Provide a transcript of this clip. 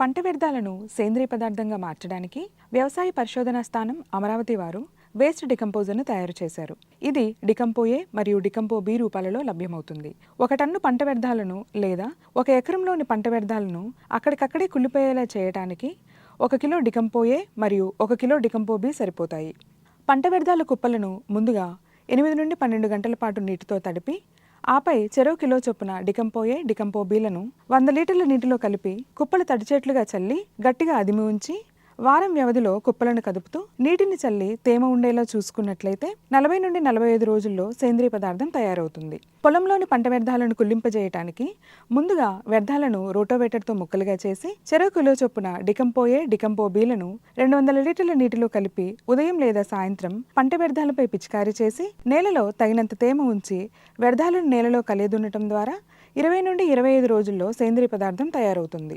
పంట వ్యర్థాలను సేంద్రియ పదార్థంగా మార్చడానికి వ్యవసాయ పరిశోధనా స్థానం అమరావతి వారు వేస్ట్ డికంపోజర్ను తయారు చేశారు. ఇది డికంపోయే మరియు డికంపో బి రూపాలలో లభ్యమవుతుంది. ఒక టన్ను పంట వ్యర్థాలను లేదా ఒక ఎకరంలోని పంట వ్యర్థాలను అక్కడికక్కడే కుళ్ళిపోయేలా చేయడానికి ఒక కిలో డికంపోయే మరియు ఒక కిలో డికంపో బి సరిపోతాయి. పంట వ్యర్థాల కుప్పలను ముందుగా ఎనిమిది నుండి పన్నెండు గంటల పాటు నీటితో తడిపి ఆపై చెరో కిలో చొప్పున డికంపోయే డికంపో బీలను వంద లీటర్ల నీటిలో కలిపి కుప్పలు తడిచేట్లుగా చల్లి గట్టిగా అదిమి ఉంచి వారం వ్యవధిలో కుప్పలను కదుపుతూ నీటిని చల్లి తేమ ఉండేలా చూసుకున్నట్లయితే నలభై నుండి నలభై ఐదు రోజుల్లో సేంద్రియ పదార్థం తయారవుతుంది. పొలంలోని పంట వ్యర్థాలను కుల్లింపజేయటానికి ముందుగా వ్యర్థాలను రోటోవేటర్తో ముక్కలుగా చేసి చెరువు కిలో చొప్పున డికంపోయే డికంపో బీలను రెండు వందల లీటర్ల నీటిలో కలిపి ఉదయం లేదా సాయంత్రం పంట వ్యర్థాలపై పిచికారీ చేసి నేలలో తగినంత తేమ ఉంచి వ్యర్థాలను నేలలో కలియదున్నటం ద్వారా ఇరవై నుండి ఇరవై ఐదు రోజుల్లో సేంద్రియ పదార్థం తయారవుతుంది.